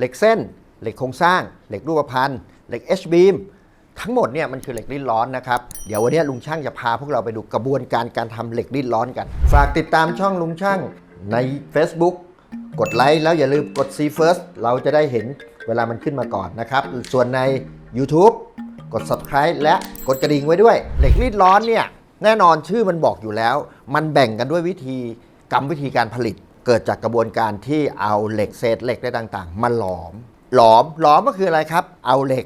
เหล็กเส้น เหล็กโครงสร้าง เหล็กรูปพรรณเหล็ก H beam ทั้งหมดเนี่ยมันคือเหล็กรีดร้อนนะครับ เดี๋ยววันนี้ลุงช่างจะพาพวกเราไปดูกระบวนการการทำเหล็กรีดร้อนกัน ฝากติดตามช่องลุงช่างใน Facebook กดไลค์แล้วอย่าลืมกด See First เราจะได้เห็นเวลามันขึ้นมาก่อนนะครับ ส่วนใน YouTube กด Subscribe และกดกระดิ่งไว้ด้วย เหล็กรีดร้อนเนี่ย แน่นอนชื่อมันบอกอยู่แล้ว มันแบ่งกันด้วยวิธีกรรมวิธีการผลิต กิดจากกระบวนการที่เอาเหล็กเศษเหล็กได้ต่างๆ มาหลอม หลอมหลอมก็คืออะไรครับ เอาเหล็ก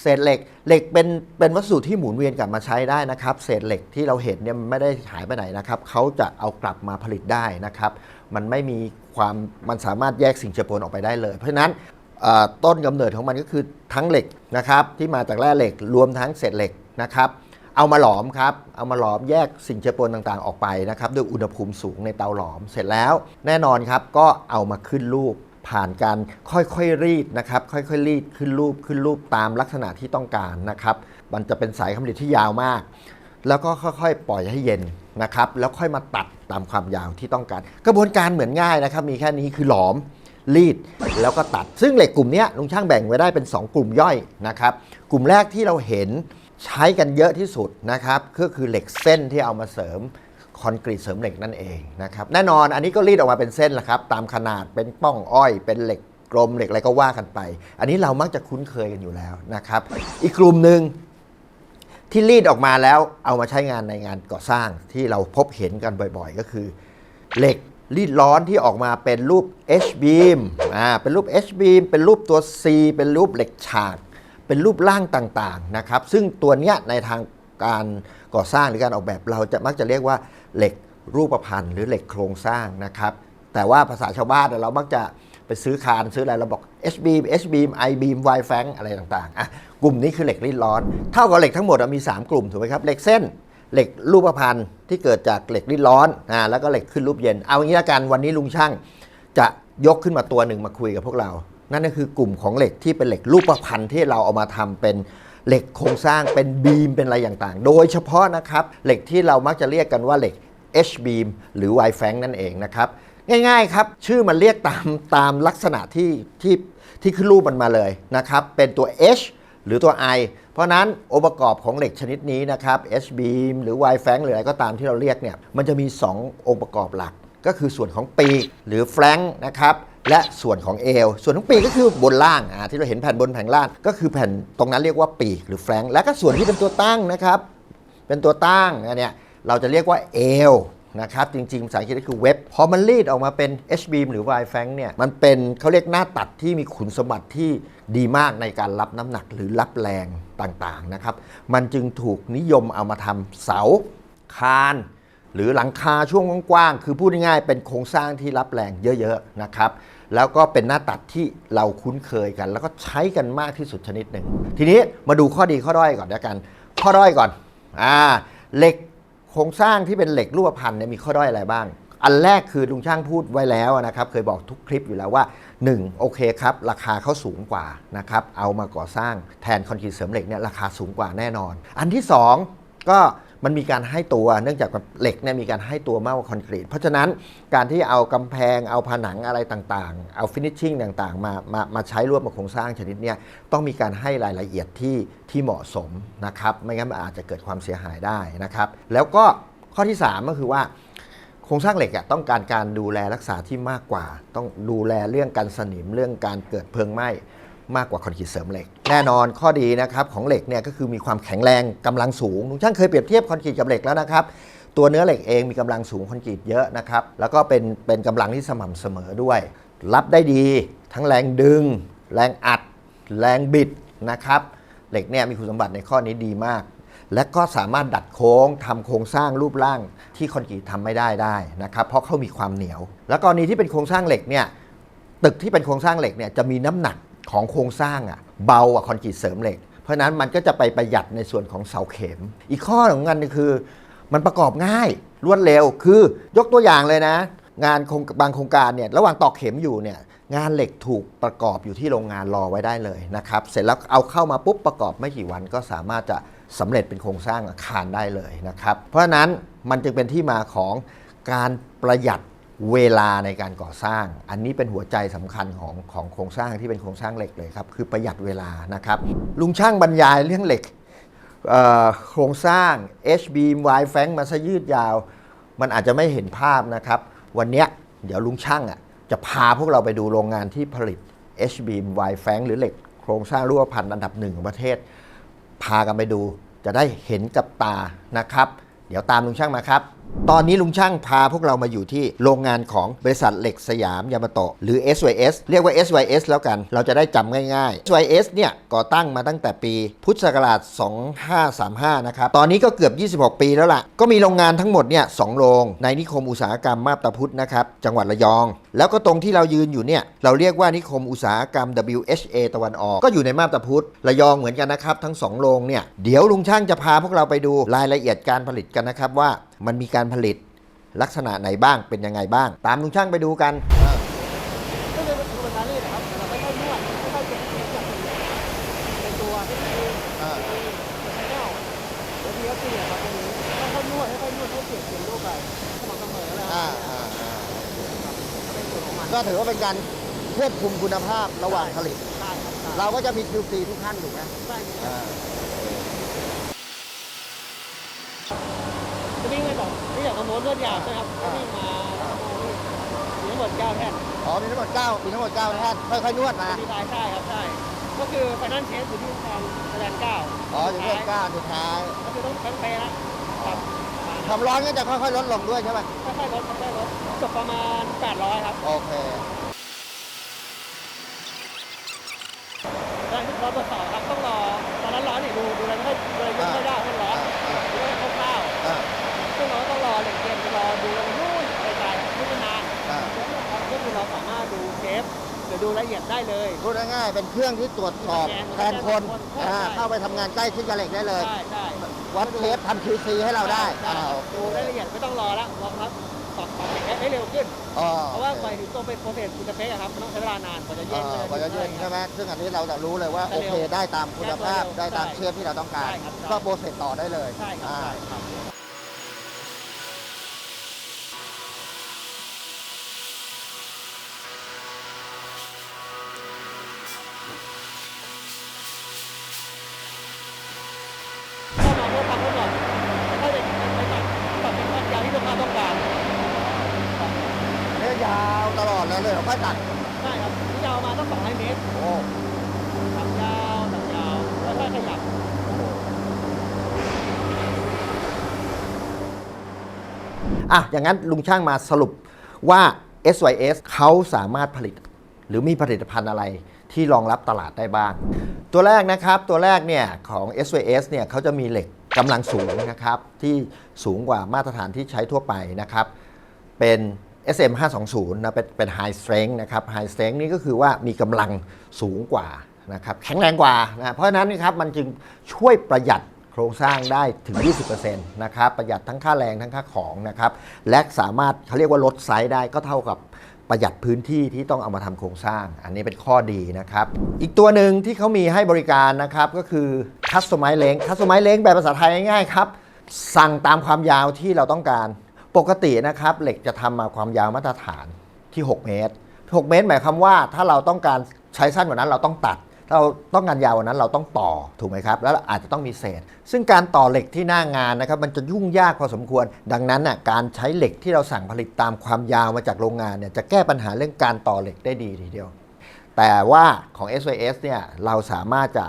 เศษเหล็ก เหล็กเป็นเป็นวัสดุที่หมุนเวียนกลับมาใช้ได้นะครับ เศษเหล็กที่เราเห็นเนี่ยมันไม่ได้หายไปไหนนะครับเขาจะเอากลับมาผลิตได้นะครับ มันไม่มีความมันสามารถแยกสิ่งเจือปนออกไปได้เลย เพราะฉะนั้นต้นกำเนิดของมันก็คือทั้งเหล็กนะครับที่มาจากแร่เหล็กรวมทั้งเศษเหล็กนะครับ เอามาหลอมครับ เอามาหลอมแยกสิ่งเจือปนต่างๆ ออกไปนะครับด้วยอุณหภูมิสูงในเตาหลอม เสร็จแล้ว แน่นอนครับก็เอามาขึ้นรูปผ่านการค่อยๆรีดนะครับ ค่อยๆรีดขึ้นรูปขึ้นรูปตามลักษณะที่ต้องการนะครับ มันจะเป็นสายคำลิตที่ยาวมาก แล้วก็ค่อยๆ ปล่อยให้เย็นนะครับ แล้วค่อยมาตัดตามความยาวที่ต้องการ กระบวนการเหมือนง่ายนะครับ มีแค่นี้คือหลอมรีดแล้วก็ตัด ซึ่งเหล็กกลุ่มนี้ลุงช่างแบ่งไว้ได้เป็น 2 กลุ่มย่อยนะครับ กลุ่มแรกที่เราเห็น ใช้กันเยอะที่สุดนะครับก็คือเหล็กเส้นที่เอามาเสริมคอนกรีตเสริมเหล็กนั่นเองนะครับแน่นอนอันนี้ก็รีดออกมาเป็นเส้นแหละครับ ตามขนาดเป็นป้องอ้อย เป็นเหล็กกลมเหล็กอะไรก็ว่ากันไป อันนี้เรามักจะคุ้นเคยกันอยู่แล้วนะครับ อีกกลุ่มหนึ่งที่รีดออกมาแล้วเอามาใช้งานในงานก่อสร้างที่เราพบเห็นกันบ่อยๆ ก็คือ เหล็กรีดร้อนที่ออกมาเป็นรูป H beam อ่าเป็นรูป H beam เป็นรูปตัว C เป็นรูปเหล็กฉาก เป็นรูปร่างต่างๆนะครับ ซึ่งตัวเนี้ยในทางการก่อสร้างหรือการออกแบบเราจะมักจะเรียกว่าเหล็กรูปพรรณหรือเหล็กโครงสร้างนะครับ แต่ว่าภาษาชาวบ้านเรามักจะไปซื้อคานซื้ออะไรเราบอก H beam H beam I beam Y f a n g อะไรต่างๆอะกลุ่มนี้คือเหล็กรีดร้อน เท่ากับเหล็กทั้งหมดมี 3 กลุ่มถูกไหมครับเหล็กเส้นเหล็กรูปพรรณที่เกิดจากเหล็กรีดร้อนอ่าแล้วก็เหล็กขึ้นรูปเย็น เอางี้ละกันวันนี้ลุงช่างจะยกขึ้นมาตัวหนึ่งมาคุยกับพวกเรา นั่นก็คือกลุ่มของเหล็กที่เป็นเหล็กรูปพรรณที่เราเอามาทำเป็นเหล็กโครงสร้างเป็นบีมเป็นอะไรต่างๆ โดยเฉพาะนะครับเหล็กที่เรามักจะเรียกกันว่าเหล็ก H beam หรือ Y f a n g นั่นเองนะครับง่ายๆครับชื่อมันเรียกตามตามลักษณะที่ที่ที่ขึ้นรูปมันมาเลยนะครับเป็นตัว H หรือตัว I เพราะนั้นองค์ประกอบของเหล็กชนิดนี้นะครับ H beam หรือ Y f a n g หรืออะไรก็ตามที่เราเรียกเนี่ยมันจะมี 2 องค์ประกอบหลัก ก็คือส่วนของปีกหรือแฟลงนะครับ และส่วนของเอว ส่วนของปีกก็คือบนล่างอ่าที่เราเห็นแผ่นบนแผ่นล่าง ก็คือแผ่นตรงนั้นเรียกว่าปีกหรือแฟลงและก็ส่วนที่เป็นตัวตั้งนะครับ เป็นตัวตั้งอันเนี้ยเราจะเรียกว่าเอวนะครับจริงๆภาษาอังกฤษก็คือเว็บพอมันรีดออกมาเป็น H beam หรือ Y f a n g เนี่ยมันเป็นเขาเรียกหน้าตัดที่มีขุนสมบัติที่ดีมากในการรับน้ำหนักหรือรับแรงต่างๆนะครับ มันจึงถูกนิยมเอามาทำเสาคาน หรือหลังคาช่วงกว้างๆ คือพูดง่ายๆ เป็นโครงสร้างที่รับแรงเยอะๆ นะครับ แล้วก็เป็นหน้าตัดที่เราคุ้นเคยกัน แล้วก็ใช้กันมากที่สุดชนิดหนึ่ง ทีนี้มาดูข้อดีข้อด้อยก่อนแล้วกัน ข้อด้อยก่อน อ่า เหล็กโครงสร้างที่เป็นเหล็กรูปพรรณเนี่ยมีข้อด้อยอะไรบ้าง อันแรกคือลุงช่างพูดไว้แล้วนะครับ เคยบอกทุกคลิปอยู่แล้วว่า 1 โอเคครับ ราคาเขาสูงกว่านะครับ เอามาก่อสร้างแทนคอนกรีตเสริมเหล็กเนี่ยราคาสูงกว่าแน่นอน อันที่ 2 ก็ มันมีการให้ตัวเนื่องจากเหล็กเนี่ยมีการให้ตัวมากกว่าคอนกรีต เพราะฉะนั้นการที่เอากำแพงเอาผนังอะไรต่างๆ เอาฟินิชชิ่งต่างๆ มามามาใช้ร่วมกับโครงสร้างชนิดเนี้ยต้องมีการให้รายละเอียดที่ที่เหมาะสมนะครับไม่งั้นมันอาจจะเกิดความเสียหายได้นะครับ แล้วก็ข้อที่ 3 ก็คือว่าโครงสร้างเหล็กอะต้องการการดูแลรักษาที่มากกว่า ต้องดูแลเรื่องการสนิมเรื่องการเกิดเพลิงไหม้ มากกว่าคอนกรีตเสริมเหล็ก แน่นอนข้อดีนะครับของเหล็กเนี่ยก็คือมีความแข็งแรงกำลังสูงลุงช่างเคยเปรียบเทียบคอนกรีตกับเหล็กแล้วนะครับตัวเนื้อเหล็กเองมีกำลังสูงคอนกรีตเยอะนะครับแล้วก็เป็นเป็นกำลังที่สม่ำเสมอด้วย รับได้ดี ทั้งแรงดึง แรงอัด แรงบิดนะครับเหล็กเนี่ยมีคุณสมบัติในข้อนี้ดีมาก และก็สามารถดัดโค้งทำโครงสร้างรูปร่างที่คอนกรีตทำไม่ได้ได้นะครับเพราะเขามีความเหนียว แล้วกรณีที่เป็นโครงสร้างเหล็กเนี่ยตึกที่เป็นโครงสร้างเหล็กเนี่ยจะมีน้ำหนัก ของโครงสร้างอะเบากว่าคอนกรีตเสริมเหล็ก เพราะนั้นมันก็จะไปประหยัดในส่วนของเสาเข็ม อีกข้อของมันก็คือ มันประกอบง่ายรวดเร็วคือยกตัวอย่างเลยนะ งานงบางโครงการเนี่ยระหว่างตอกเข็มอยู่เนี่ยงานเหล็กถูกประกอบอยู่ที่โรงงานรอไว้ได้เลยนะครับ เสร็จแล้วเอาเข้ามาปุ๊บประกอบไม่กี่วันก็สามารถจะสำเร็จเป็นโครงสร้างอาคารได้เลยนะครับ เพราะฉะนั้นมันจึงเป็นที่มาของการประหยัด เวลาในการก่อสร้าง อันนี้เป็นหัวใจสำคัญของของโครงสร้างที่เป็นโครงสร้างเหล็กเลยครับ คือประหยัดเวลานะครับ ลุงช่างบรรยายเรื่องเหล็กโครงสร้าง H beam Y f a n k มาซะยืดยาว มันอาจจะไม่เห็นภาพนะครับ วันเนี้ยเดี๋ยวลุงช่างอะจะพาพวกเราไปดูโรงงานที่ผลิต H beam Y f a n k หรือเหล็ก โครงสร้างรูปพรรณอันดับหนึ่งของประเทศ พากันไปดูจะได้เห็นกับตานะครับ เดี๋ยวตามลุงช่างมาครับตอนนี้ลุงช่างพาพวกเรามาอยู่ที่โรงงานของบริษัทเหล็กสยามยามาโตะหรือ SYS เรียกว่า SYS แล้วกัน เราจะได้จำง่ายๆ SYS เนี่ยก่อตั้งมาตั้งแต่ปี พุทธศักราช 2535 นะครับ ตอนนี้ก็เกือบ 26 ปีแล้วล่ะ ก็มีโรงงานทั้งหมดเนี่ยสโรง ในนิคมอุตสาหกรรมมาบตาพุธนะครับ จังหวัดระยอง แล้วก็ตรงที่เรายืนอยู่เนี่ยเราเรียกว่านิคมอุตสาหกรรม WHA ตะวันออก ก็อยู่ในมาบตาพุธระยองเหมือนกันนะครับทั้งสองโรงเนี่ยเดี๋ยวลุงช่างจะพาพวกเราไปดูรายละเอียดการผลิตกันนะครับว่ามันมีการผลิตลักษณะไหนบ้างเป็นยังไงบ้าง ตามลุงช่างไปดูกัน ก็เลยเป็นตัวการีดนะครับเราไม่ค่อยนวดไม่ค่อยเก็บเก็บจากเป็นตัวที่มีเป็นไชแนลแล้วทีก็เปลี่ยนครับตรงนี้ค่อยๆนวดค่อยๆนวดให้เปลี่ยนเปลี่ยนรูปไปสม่ำเสมอแล้วอ่าอ่าอ่าเป็นส่วนของมันก็ถือว่าเป็นการควบคุมคุณภาพระหว่างผลิต ใช่ครับใช่เราก็จะมี QC ทุกขั้นถูกไหมใช่ครับ อ่า จะวิ่งไปต่อ ที่อยากมาโม้นวดยาวใช่ไหมครับก็วิ่งมามีทั้งหมดเก้าแท่นอ๋อมีทั้งหมด9มีทั้งหมด9ท่านค่อยๆนวดมาดีไซน์ใช่ครับใช่ก็คือไฟนั่นเชสอยู่ที่แทนแทนเก้าอ๋ออยู่ที่9สุดท้ายก็คือต้องต้องไปนะครับความร้อนก็จะค่อยๆลดลงด้วยใช่ไหมค่อยๆลดค่อยๆลดจบประมาณ 800 ครับโอเคตอนที่เราตรวจสอบครับต้องรอตอนนั้นร้อนนี่ดูดูอะไรไม่ค่อยดูอะไรไม่ค่อยได้ ปหรือดูรายละเอียดได้เลย พูดง่ายๆเป็นเครื่องที่ตรวจสอบแทนคนใช่อ่าเข้าไปทำงานใกล้ชิดกับเหล็กได้เลยใช่ใช่วัดเทปทำ QC ให้เราได้ใช่อ่าโอเคดูรายละเอียดไม่ต้องรอแล้วรอครับตอบตอบเหล็กให้เร็วขึ้น อ๋อเพราะว่าไปถึงตัวเป็นโปรเซสคุณจะเฟกอะครับมันต้องใช้เวลานานกว่าจะเย็เย็นนกว่าจะเย็นใช่ไหมซึ่งอันนี้เราจะรู้เลยว่าโอเคได้ตามคุณภาพได้ตามเชฟที่เราต้องการใช่ครับใช่ก็โปรเซสต่อได้เลยใช่ครับอ่า ใช่ครับ ยยาวตลอดเลยเลยเหรอค่อยตัดใช่ครับที่ยาวมาต้อง200เมตรโอ้ตัดยาวตัดยาวแล้วก็ขยับอะอย่างนั้นลุงช่างมาสรุปว่า SYS เขาสามารถผลิต หรือมีผลิตภัณฑ์อะไรที่รองรับตลาดได้บ้าง ตัวแรกนะครับ ตัวแรกเนี่ยของ SYS เนี่ยเขาจะมีเหล็กกำลังสูงนะครับ ที่สูงกว่ามาตรฐานที่ใช้ทั่วไปนะครับ เป็น SM 520นะเป็นเป็น High Strength นะครับ High Strength นี่ก็คือว่ามีกำลังสูงกว่านะครับแข็งแรงกว่านะเพราะฉะนั้นนะครับมันจึงช่วยประหยัดโครงสร้างได้ถึง 20%นะครับประหยัดทั้งค่าแรงทั้งค่าของนะครับและสามารถเขาเรียกว่าลดไซส์ได้ก็เท่ากับประหยัดพื้นที่ที่ต้องเอามาทำโครงสร้าง อันนี้เป็นข้อดีนะครับ อีกตัวหนึ่งที่เขามีให้บริการนะครับก็คือ Customize Length Customize Length แบบภาษาไทยง่ายๆครับ สั่งตามความยาวที่เราต้องการ ปกตินะครับเหล็กจะทำมาความยาวมาตรฐานที่ 6 เมตร 6 เมตร หมายความว่าถ้าเราต้องการใช้สั้นกว่านั้นเราต้องตัด ถ้าเราต้องการยาวกว่านั้นเราต้องต่อถูกไหมครับ แล้วอาจจะต้องมีเศษ ซึ่งการต่อเหล็กที่หน้างานนะครับมันจะยุ่งยากพอสมควร ดังนั้นน่ะการใช้เหล็กที่เราสั่งผลิตตามความยาวมาจากโรงงานเนี่ยจะแก้ปัญหาเรื่องการต่อเหล็กได้ดีทีเดียว แต่ว่าของ SYS เนี่ยเราสามารถจะ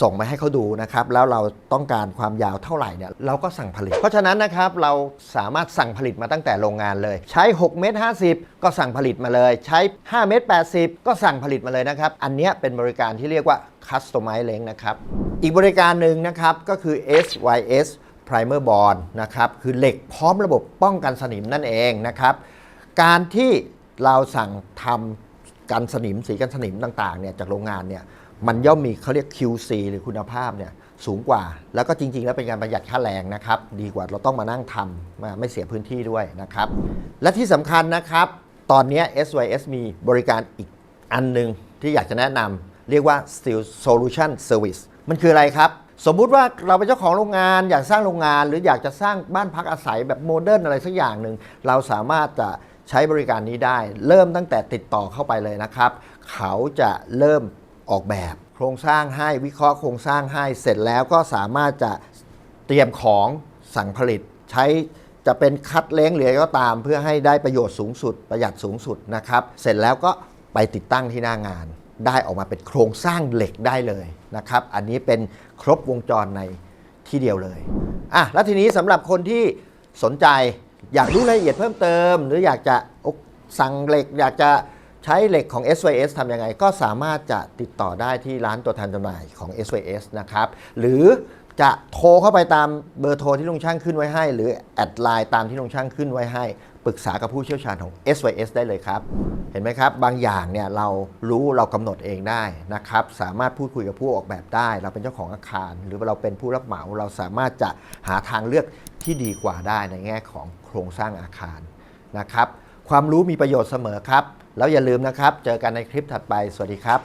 ส่งมาให้เขาดูนะครับ แล้วเราต้องการความยาวเท่าไหร่เนี่ยเราก็สั่งผลิต เพราะฉะนั้นนะครับเราสามารถสั่งผลิตมาตั้งแต่โรงงานเลย ใช้6เมตร50 ก็สั่งผลิตมาเลย ใช้5เมตร80 ก็สั่งผลิตมาเลยนะครับ อันนี้เป็นบริการที่เรียกว่า Customize Length นะครับ อีกบริการหนึ่งนะครับก็คือ SYS Primer Bond นะครับคือเหล็กพร้อมระบบป้องกันสนิมนั่นเองนะครับ การที่เราสั่งทำกันสนิมสีกันสนิมต่างๆเนี่ยจากโรงงานเนี่ย มันย่อมมีเขาเรียก QC หรือคุณภาพเนี่ยสูงกว่า แล้วก็จริง ๆ แล้วเป็นการประหยัดค่าแรงนะครับ ดีกว่าเราต้องมานั่งทำมาไม่เสียพื้นที่ด้วยนะครับ และที่สำคัญนะครับ ตอนนี้ SYS มีบริการอีกอันหนึ่งที่อยากจะแนะนำเรียกว่า Steel Solution Service มันคืออะไรครับ สมมุติว่าเราเป็นเจ้าของโรงงานอยากสร้างโรงงาน หรืออยากจะสร้างบ้านพักอาศัยแบบโมเดิร์นอะไรสักอย่างหนึ่งเราสามารถจะใช้บริการนี้ได้ เริ่มตั้งแต่ติดต่อเข้าไปเลยนะครับ เขาจะเริ่ม ออกแบบ โครงสร้างให้วิเคราะห์โครงสร้างให้เสร็จแล้วก็สามารถจะเตรียมของสั่งผลิต ใช้จะเป็นคัดเล้งหรืออะไรก็ตามเพื่อให้ได้ประโยชน์สูงสุด ประหยัดสูงสุดนะครับ เสร็จแล้วก็ไปติดตั้งที่หน้างาน ได้ออกมาเป็นโครงสร้างเหล็กได้เลยนะครับ อันนี้เป็นครบวงจรในที่เดียวเลยอะแล้วทีนี้สำหรับคนที่สนใจอยากรู้รายละเอียดเพิ่มเติม หรืออยากจะสั่งเหล็กอยากจะ ใช้เหล็กของ SYS ทำยังไง ก็สามารถจะติดต่อได้ที่ร้านตัวแทนจำหน่ายของ SYS นะครับ หรือจะโทรเข้าไปตามเบอร์โทรที่ลุงช่างขึ้นไว้ให้ หรือแอดไลน์ตามที่ลุงช่างขึ้นไว้ให้ ปรึกษากับผู้เชี่ยวชาญของ SYS ได้เลยครับ เห็นไหมครับ บางอย่างเนี่ยเรารู้เรากำหนดเองได้นะครับ สามารถพูดคุยกับผู้ออกแบบได้ เราเป็นเจ้าของอาคาร หรือเราเป็นผู้รับเหมา เราสามารถจะหาทางเลือกที่ดีกว่าได้ในแง่ของโครงสร้างอาคารนะครับ ความรู้มีประโยชน์เสมอครับ แล้วอย่าลืมนะครับ เจอกันในคลิปถัดไป สวัสดีครับ